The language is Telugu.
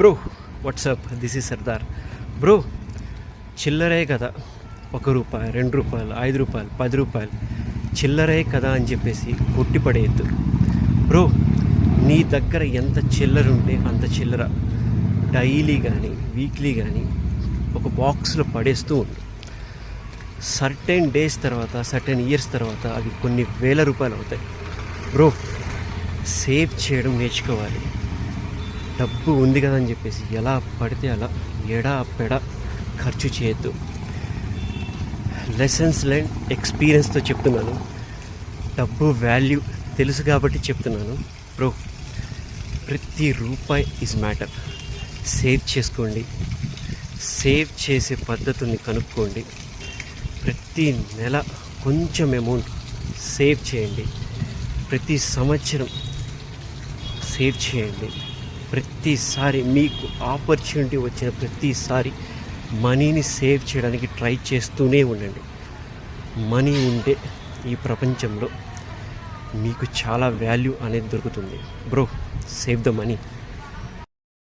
Bro what's up this is Sardar bro చిల్లరే కదా ఒక రూపాయి రెండు రూపాయలు ఐదు రూపాయలు పది రూపాయలు చిల్లరే కదా అని చెప్పేసి కొట్టి పడేయద్దు బ్రో నీ దగ్గర ఎంత చిల్లర ఉంటే అంత చిల్లర డైలీ కానీ వీక్లీ కానీ ఒక బాక్స్లో పడేస్తూ ఉండు సర్టెన్ డేస్ తర్వాత సర్టెన్ ఇయర్స్ తర్వాత అవి కొన్ని వేల రూపాయలు అవుతాయి బ్రో సేవ్ చేయడం నేర్చుకోవాలి డబ్బు ఉంది కదా అని చెప్పేసి ఎలా పడితే అలా ఎడా పెడ ఖర్చు చేయొద్దు. లెసన్స్ లెన్ ఎక్స్పీరియన్స్తో చెప్తున్నాను. డబ్బు వాల్యూ తెలుసు కాబట్టి చెప్తున్నాను. బ్రో ప్రతి రూపాయి ఇస్ మ్యాటర్ సేవ్ చేసుకోండి. సేవ్ చేసే పద్ధతుల్ని కనుక్కోండి. ప్రతి నెల కొంచెం అమౌంట్ సేవ్ చేయండి. ప్రతి సంవత్సరం సేవ్ చేయండి. ప్రతిసారి మీకు ఆపర్చునిటీ వచ్చిన ప్రతిసారి మనీని సేవ్ చేయడానికి ట్రై చేస్తూనే ఉండండి. మనీ ఉంటే ఈ ప్రపంచంలో మీకు చాలా వాల్యూ అనేది దొరుకుతుంది. Bro save the money.